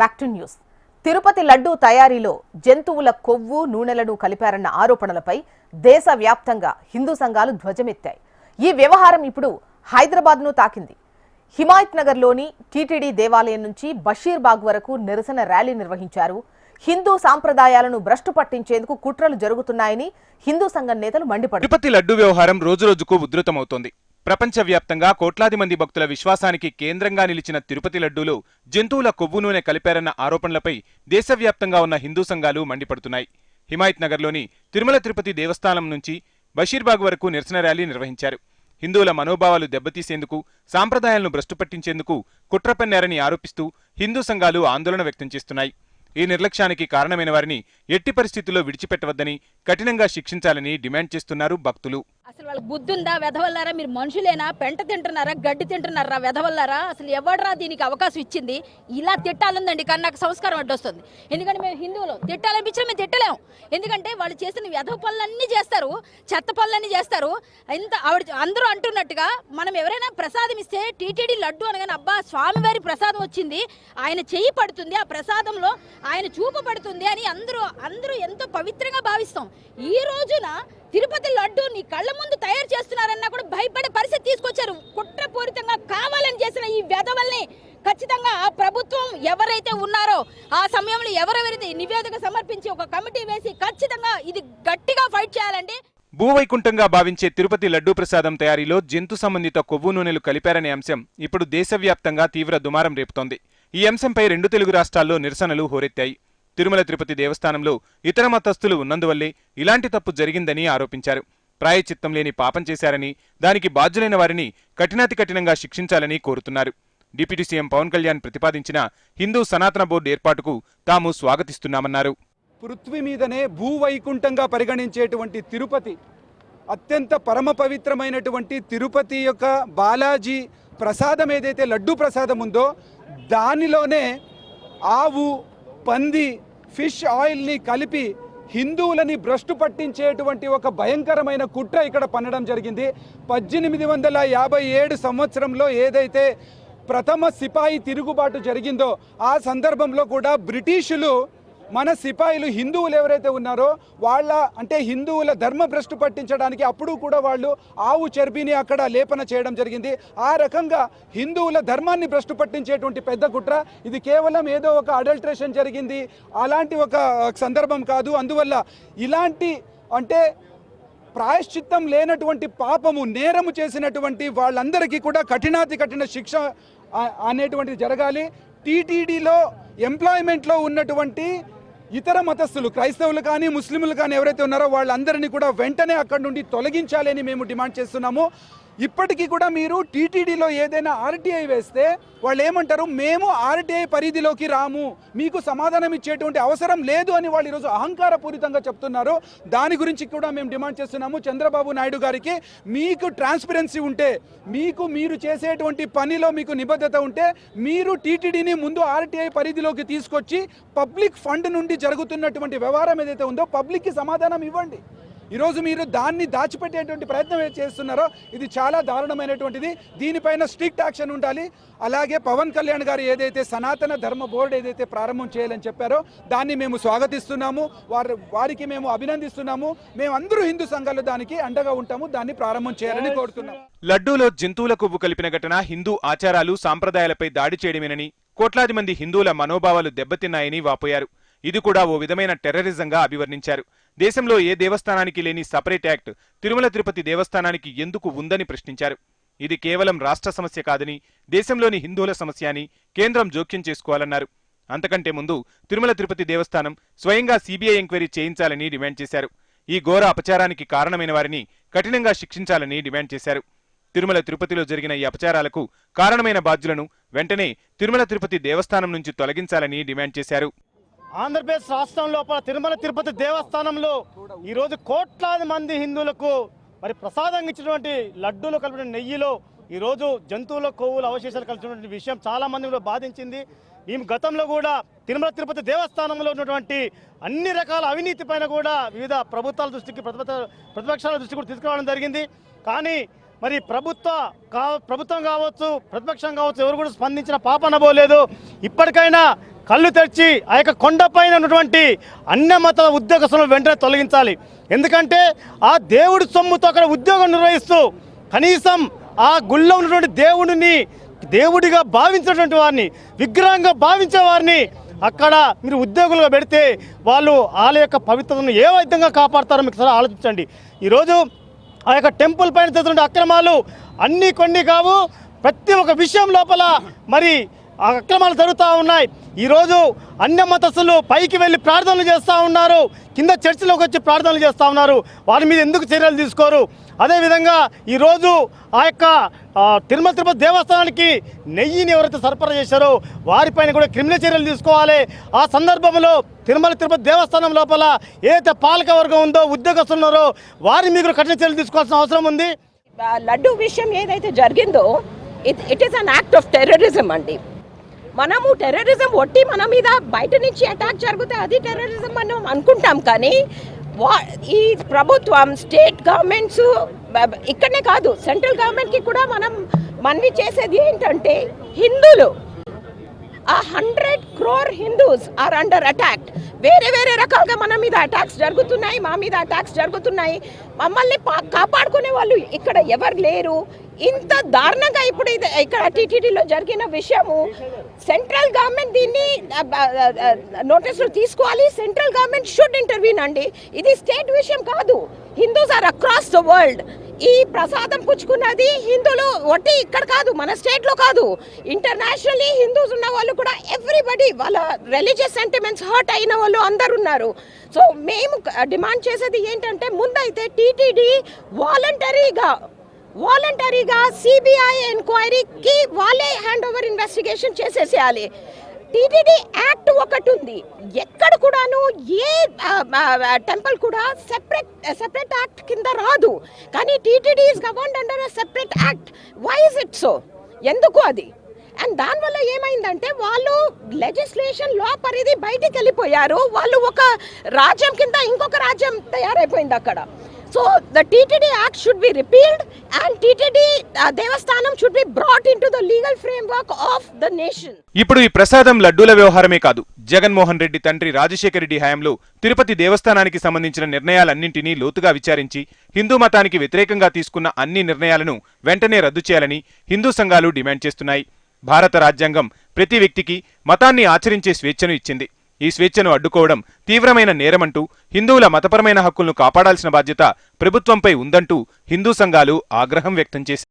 Back to news Tirupati laddu తయారీలో జంతువుల కొవ్వు నూనెలను కలిపారన్న ఆరోపణలపై దేశవ్యాప్తంగా హిందూ సంఘాలు ధ్వజమెత్తాయి. ఈ వ్యవహారం ఇప్పుడు హైదరాబాద్ను తాకింది. హిమాయత్ నగర్లోని టీటీడీ దేవాలయం నుంచి బషీర్బాగ్ వరకు నిరసన ర్యాలీ నిర్వహించారు. హిందూ సాంప్రదాయాలను భ్రష్టు పట్టించేందుకు కుట్రలు జరుగుతున్నాయని హిందూ సంఘం నేతలు మండిపడ్డారు. తిరుపతి లడ్డు వ్యవహారం రోజురోజుకు ఉధృతమవుతోంది. ప్రపంచవ్యాప్తంగా కోట్లాది మంది భక్తుల విశ్వాసానికి కేంద్రంగా నిలిచిన తిరుపతి లడ్డూలో జంతువుల కొవ్వు నూనె కలిపారన్న ఆరోపణలపై దేశవ్యాప్తంగా ఉన్న హిందూ సంఘాలు మండిపడుతున్నాయి. హిమాయత్ నగర్లోని తిరుమల తిరుపతి దేవస్థానం నుంచి బషీర్బాగ్ వరకు నిరసన ర్యాలీ నిర్వహించారు. హిందువుల మనోభావాలు దెబ్బతీసేందుకు సాంప్రదాయాలను భ్రష్టుపట్టించేందుకు కుట్రపన్నారని ఆరోపిస్తూ హిందూ సంఘాలు ఆందోళన వ్యక్తం చేస్తున్నాయి. ఈ నిర్లక్ష్యానికి కారణమైన వారిని ఎట్టి పరిస్థితుల్లో విడిచిపెట్టవద్దని కఠినంగా శిక్షించాలని డిమాండ్ చేస్తున్నారు భక్తులు. అసలు వాళ్ళకి బుద్ధి ఉందా వెధవల్లారా? మీరు మనుషులేనా? పెంట తింటున్నారా? గడ్డి తింటున్నారా? వెధవల్లారా? అసలు ఎవడరా దీనికి అవకాశం ఇచ్చింది? ఇలా తిట్టాలందండి కానీ నాకు సంస్కారం అడ్డొస్తుంది. ఎందుకంటే మేము హిందువులు. తిట్టాలనిపించినా మేము తిట్టలేము ఎందుకంటే వాళ్ళు చేసిన వెధవ పనులన్నీ చేస్తారు చెత్త పనులన్నీ చేస్తారు. ఇంత ఆవిడ అందరూ అంటున్నట్టుగా మనం ఎవరైనా ప్రసాదం ఇస్తే టీటీడీ లడ్డు అనగానే అబ్బా స్వామివారి ప్రసాదం వచ్చింది ఆయన చెయ్యి పడుతుంది ఆ ప్రసాదంలో ఆయన చూపు పడుతుంది అని అందరూ అందరూ ఎంతో పవిత్రంగా భావిస్తాం. ఈ రోజున తిరుపతి లడ్డు నీ కళ్ళ ముందు తయారు చేస్తున్నారన్నా కూడా భయపడే పరిస్థితి తీసుకొచ్చారు. కుట్రపూరితంగా కావాలని చేసిన ఈ వ్యధవల్ని ఖచ్చితంగా ఆ ప్రభుత్వం ఎవరైతే ఉన్నారో ఆ సమయంలో ఎవరెవరైతే నివేదిక సమర్పించి ఒక కమిటీ వేసి ఖచ్చితంగా ఇది గట్టిగా ఫైట్ చేయాలండి భూవైకుంఠంగా భావించే తిరుపతి లడ్డూ ప్రసాదం తయారీలో జంతు సంబంధిత కొవ్వు నూనెలు కలిపారనే అంశం ఇప్పుడు దేశవ్యాప్తంగా తీవ్ర దుమారం రేపుతోంది. ఈ అంశంపై రెండు తెలుగు రాష్ట్రాల్లో నిరసనలు హోరెత్తాయి. తిరుమల తిరుపతి దేవస్థానంలో ఇతర మతస్థులు ఉన్నందువల్లే ఇలాంటి తప్పు జరిగిందని ఆరోపించారు. ప్రాయచిత్తం లేని పాపం చేశారని దానికి బాధ్యులైన వారిని కఠినాతి కఠినంగా శిక్షించాలని కోరుతున్నారు. డిప్యూటీ సీఎం పవన్ కళ్యాణ్ ప్రతిపాదించిన హిందూ సనాతన బోర్డు ఏర్పాటుకు తాము స్వాగతిస్తున్నామన్నారు. పృథ్వీ మీదనే భూవైకుంఠంగా పరిగణించేటువంటి తిరుపతి అత్యంత పరమ పవిత్రమైనటువంటి తిరుపతి యొక్క బాలాజీ ప్రసాదం ఏదైతే లడ్డూ ప్రసాదం ఉందో దానిలోనే ఆవు పంది ఫిష్ ఆయిల్ని కలిపి హిందువులని భ్రష్టు పట్టించేటువంటి ఒక భయంకరమైన కుట్ర ఇక్కడ పన్నడం జరిగింది. పద్దెనిమిది వందల యాభై ఏడు సంవత్సరంలో ఏదైతే ప్రథమ సిపాయి తిరుగుబాటు జరిగిందో ఆ సందర్భంలో కూడా బ్రిటిషులు మన సిపాయిలు హిందువులు ఎవరైతే ఉన్నారో వాళ్ళ అంటే హిందువుల ధర్మ భ్రష్టు పట్టించడానికి అప్పుడు కూడా వాళ్ళు ఆవు చర్బీని అక్కడ లేపన చేయడం జరిగింది. ఆ రకంగా హిందువుల ధర్మాన్ని భ్రష్టు పట్టించేటువంటి పెద్ద కుట్ర. ఇది కేవలం ఏదో ఒక అడల్ట్రేషన్ జరిగింది. అలాంటి ఒక సందర్భం కాదు. అందువల్ల ఇలాంటి అంటే ప్రాయశ్చిత్తం లేనటువంటి పాపము నేరము చేసినటువంటి వాళ్ళందరికీ కూడా కఠినాతి కఠిన శిక్ష అనేటువంటిది జరగాలి. టీటీడీలో ఎంప్లాయ్మెంట్లో ఉన్నటువంటి ఇతర మతస్థులు క్రైస్తవులు కానీ ముస్లింలు కానీ ఎవరైతే ఉన్నారో వాళ్ళందరినీ కూడా వెంటనే అక్కడి నుండి తొలగించాలి అని మేము డిమాండ్ చేస్తున్నాము. ఇప్పటికీ కూడా మీరు టీటీడీలో ఏదైనా ఆర్టీఐ వేస్తే వాళ్ళు ఏమంటారు మేము ఆర్టీఐ పరిధిలోకి రాము మీకు సమాధానం ఇచ్చేటువంటి అవసరం లేదు అని వాళ్ళు ఈరోజు అహంకారపూరితంగా చెప్తున్నారు. దాని గురించి కూడా మేము డిమాండ్ చేస్తున్నాము చంద్రబాబు నాయుడు గారికి. మీకు ట్రాన్స్పరెన్సీ ఉంటే మీకు మీరు చేసేటువంటి పనిలో మీకు నిబద్ధత ఉంటే మీరు టీటీడీని ముందు ఆర్టీఐ పరిధిలోకి తీసుకొచ్చి పబ్లిక్ ఫండ్ నుండి జరుగుతున్నటువంటి వ్యవహారం ఏదైతే ఉందో పబ్లిక్కి సమాధానం ఇవ్వండి. ఈరోజు మీరు దాన్ని దాచిపెట్టేటువంటి ప్రయత్నం ఏం చేస్తున్నారో ఇది చాలా దారుణమైనటువంటిది. దీనిపైన స్ట్రిక్ట్ యాక్షన్ ఉండాలి. అలాగే పవన్ కళ్యాణ్ గారు ఏదైతే సనాతన ధర్మ బోర్డు ఏదైతే ప్రారంభం చేయాలని చెప్పారో దాన్ని మేము స్వాగతిస్తున్నాము. వారి వారికి మేము అభినందిస్తున్నాము. మేము అందరూ హిందూ సంఘాలు దానికి అండగా ఉంటాము. దాన్ని ప్రారంభం చేయాలని కోరుతున్నాము. లడ్డూలో జంతువుల కొవ్వు కలిపిన ఘటన హిందూ ఆచారాలు సాంప్రదాయాలపై దాడి చేయడమేనని కోట్లాది మంది హిందువుల మనోభావాలు దెబ్బతిన్నాయని వాపోయారు. ఇది కూడా ఓ విధమైన టెర్రరిజంగా అభివర్ణించారు. దేశంలో ఏ దేవస్థానానికి లేని సపరేట్ యాక్ట్ తిరుమల తిరుపతి దేవస్థానానికి ఎందుకు ఉందని ప్రశ్నించారు. ఇది కేవలం రాష్ట్ర సమస్య కాదని దేశంలోని హిందువుల సమస్య అని కేంద్రం జోక్యం చేసుకోవాలన్నారు. అంతకంటే ముందు తిరుమల తిరుపతి దేవస్థానం స్వయంగా సీబీఐ ఎంక్వైరీ చేయించాలని డిమాండ్ చేశారు. ఈ ఘోర అపచారానికి కారణమైన వారిని కఠినంగా శిక్షించాలని డిమాండ్ చేశారు. తిరుమల తిరుపతిలో జరిగిన ఈ అపచారాలకు కారణమైన బాధ్యులను వెంటనే తిరుమల తిరుపతి దేవస్థానం నుంచి తొలగించాలని డిమాండ్ చేశారు. ఆంధ్రప్రదేశ్ రాష్ట్రం లోపల తిరుమల తిరుపతి దేవస్థానంలో ఈరోజు కోట్లాది మంది హిందువులకు మరి ప్రసాదంగా ఇచ్చినటువంటి లడ్డూలు కలిపిన నెయ్యిలో ఈరోజు జంతువుల కొవ్వులు అవశేషాలు కలిసినటువంటి విషయం చాలామంది కూడా బాధించింది. ఈ గతంలో కూడా తిరుమల తిరుపతి దేవస్థానంలో ఉన్నటువంటి అన్ని రకాల అవినీతి పైన కూడా వివిధ ప్రభుత్వాల దృష్టికి ప్రతిపక్ష ప్రతిపక్షాల దృష్టికి కూడా తీసుకురావడం జరిగింది. కానీ మరి ప్రభుత్వ కా ప్రభుత్వం కావచ్చు ప్రతిపక్షం కావచ్చు ఎవరు కూడా స్పందించిన పాప అనబోలేదు. ఇప్పటికైనా కళ్ళు తెరిచి ఆ యొక్క కొండపైన ఉన్నటువంటి అన్నమత ఉద్యోగస్తులను వెంటనే తొలగించాలి. ఎందుకంటే ఆ దేవుడి సొమ్ముతో అక్కడ ఉద్యోగం నిర్వహిస్తూ కనీసం ఆ గుళ్ళో ఉన్నటువంటి దేవుడిని దేవుడిగా భావించినటువంటి వారిని విగ్రహంగా భావించే వారిని అక్కడ మీరు ఉద్యోగులుగా పెడితే వాళ్ళు వాళ్ళ యొక్క పవిత్రతను ఏ విధంగా కాపాడతారో మీకు సరే ఆలోచించండి. ఈరోజు ఆ యొక్క టెంపుల్ పైన చేస్తున్న అక్రమాలు అన్నీ కొన్ని కావు. ప్రతి ఒక్క విషయం లోపల మరి అక్రమాలు జరుగుతూ ఉన్నాయి. ఈరోజు అన్య మతస్థులు పైకి వెళ్ళి ప్రార్థనలు చేస్తూ ఉన్నారు. కింద చర్చిలోకి వచ్చి ప్రార్థనలు చేస్తూ ఉన్నారు. వారి మీద ఎందుకు చర్యలు తీసుకోరు? అదేవిధంగా ఈరోజు ఆ యొక్క తిరుమల తిరుపతి దేవస్థానానికి నెయ్యిని ఎవరైతే సరఫరా చేశారో వారిపైన కూడా క్రిమినల్ చర్యలు తీసుకోవాలి. ఆ సందర్భంలో తిరుమల తిరుపతి దేవస్థానం లోపల ఏదైతే పాలక వర్గం ఉందో ఉద్యోగస్తులు ఉన్నారో వారి మీద కఠిన చర్యలు తీసుకోవాల్సిన అవసరం ఉంది. లడ్డూ లడ్డు విషయం ఏదైతే జరిగిందో it it is an act of terrorism అండి. మనము టెర్రరిజం ఒట్టి మన మీద బయట నుంచి అటాక్ జరిగితే అది టెర్రరిజం మనం అనుకుంటాం కానీ వా ఈ ప్రభుత్వం స్టేట్ గవర్నమెంట్స్ ఇక్కడనే కాదు సెంట్రల్ గవర్నమెంట్కి కూడా మనం మనవి చేసేది ఏంటంటే హిందువులు. ఆ hundred crore Hindus are under attack వేరే వేరే రకాలుగా మన మీద అటాక్స్ జరుగుతున్నాయి మా మీద అటాక్స్ జరుగుతున్నాయి. మమ్మల్ని పా- కాపాడుకునే వాళ్ళు ఇక్కడ ఎవరు లేరు. ఇంత దారుణంగా ఇప్పుడు ఇది ఇక్కడ టీటీడీలో జరిగిన విషయము సెంట్రల్ గవర్నమెంట్ దీన్ని నోటీసులు తీసుకోవాలి సెంట్రల్ గవర్నమెంట్ షుడ్ ఇంటర్వ్యూన్ అండి. ఇది స్టేట్ విషయం కాదు. Hindus are across the world. ఈ ప్రసాదం పుచ్చుకున్నది హిందువులు ఒట్టి ఇక్కడ కాదు మన స్టేట్లో కాదు. ఇంటర్నేషనల్లీ హిందూస్ ఉన్న వాళ్ళు కూడా ఎవ్రీబడి వాళ్ళ రిలీజియస్ సెంటిమెంట్స్ హర్ట్ అయిన వాళ్ళు అందరు ఉన్నారు. సో మేము డిమాండ్ చేసేది ఏంటంటే ముందైతే టీటీడీ వాలంటరీగా వాలంటరీగా సిబిఐ ఎంక్వైరీకి వాళ్ళే హ్యాండ్ ఓవర్ ఇన్వెస్టిగేషన్ చేసేసేయాలి టీటీడీ యాక్ట్ ఒకటి ఉంది. ఎక్కడ కూడాను ఏ టెంపుల్ కూడా సెపరేట్ సెపరేట్ యాక్ట్ కింద రాదు. కానీ TTD is governed under separate act why is it so ఎందుకు అది? అండ్ దానివల్ల ఏమైందంటే వాళ్ళు లెజిస్లేషన్ లా పరిధి బయటికి వెళ్ళిపోయారు. వాళ్ళు ఒక రాజ్యం కింద ఇంకొక రాజ్యం తయారైపోయింది అక్కడ. So the TTD act should be repealed and TTD Devasthanam should be brought into the legal framework of the nation ఇప్పుడు ఈ ప్రసాదం లడ్డూల వ్యవహారమే కాదు. జగన్మోహన్ రెడ్డి తండ్రి రాజశేఖర రెడ్డి హయాంలో తిరుపతి దేవస్థానానికి సంబంధించిన నిర్ణయాలన్నింటినీ లోతుగా విచారించి హిందూ మతానికి వ్యతిరేకంగా తీసుకున్న అన్ని నిర్ణయాలను వెంటనే రద్దు చేయాలని హిందూ సంఘాలు డిమాండ్ చేస్తున్నాయి. భారత రాజ్యాంగం ప్రతి వ్యక్తికి మతాన్ని ఆచరించే స్వేచ్ఛను ఇచ్చింది. ఈ స్వేచ్ఛను అడ్డుకోవడం తీవ్రమైన నేరమంటూ హిందువుల మతపరమైన హక్కులను కాపాడాల్సిన బాధ్యత ప్రభుత్వంపై ఉందంటూ హిందూ సంఘాలు ఆగ్రహం వ్యక్తం చేశాయి.